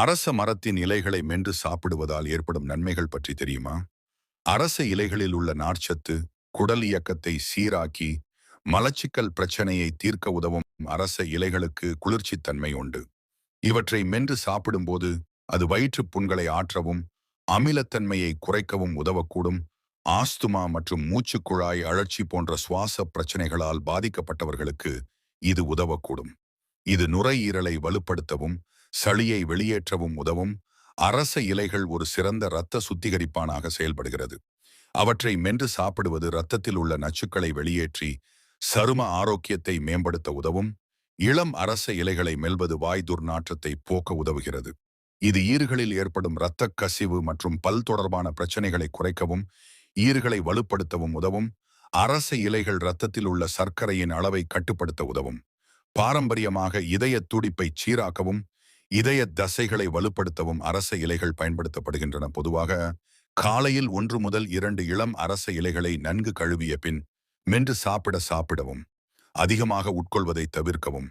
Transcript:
அரச மரத்தின் இலைகளை மென்று சாப்பிடுவதால் ஏற்படும் நன்மைகள் பற்றி தெரியுமா? அரச இலைகளில் உள்ள நார்ச்சத்து குடல் இயக்கத்தை சீராக்கி மலச்சிக்கல் பிரச்சனையை தீர்க்க உதவும் அரச இலைகளுக்கு குளிர்ச்சித்தன்மை உண்டு. இவற்றை மென்று சாப்பிடும்போது அது வயிற்றுப் புண்களை ஆற்றவும் அமிலத்தன்மையை குறைக்கவும் உதவக்கூடும். ஆஸ்துமா மற்றும் மூச்சுக்குழாய் அழற்சி போன்ற சுவாச பிரச்சனைகளால் பாதிக்கப்பட்டவர்களுக்கு இது உதவக்கூடும். இது நுரையீரலை வலுப்படுத்தவும் சளியை வெளியேற்றவும் உதவும். அரச இலைகள் ஒரு சிறந்த இரத்த சுத்திகரிப்பானாக செயல்படுகிறது. அவற்றை மென்று சாப்பிடுவது இரத்தத்தில் உள்ள நச்சுக்களை வெளியேற்றி சரும ஆரோக்கியத்தை மேம்படுத்த உதவும். இளம் அரச இலைகளை மெல்வது வாய் துர்நாற்றத்தை போக்க உதவுகிறது. இது ஈறுகளில் ஏற்படும் இரத்த கசிவு மற்றும் பல் தொடர்பான பிரச்சனைகளை குறைக்கவும் ஈறுகளை வலுப்படுத்தவும் உதவும். அரச இலைகள் இரத்தத்தில் உள்ள சர்க்கரையின் அளவை கட்டுப்படுத்த உதவும். பாரம்பரியமாக இதய துடிப்பை சீராக்கவும் இதய தசைகளை வலுப்படுத்தவும் அரச இலைகள் பயன்படுத்தப்படுகின்றன. பொதுவாக காலையில் ஒன்று முதல் இரண்டு இளம் அரச இலைகளை நன்கு கழுவிய பின் மென்று சாப்பிட சாப்பிடவும் அதிகமாக உட்கொள்வதை தவிர்க்கவும்.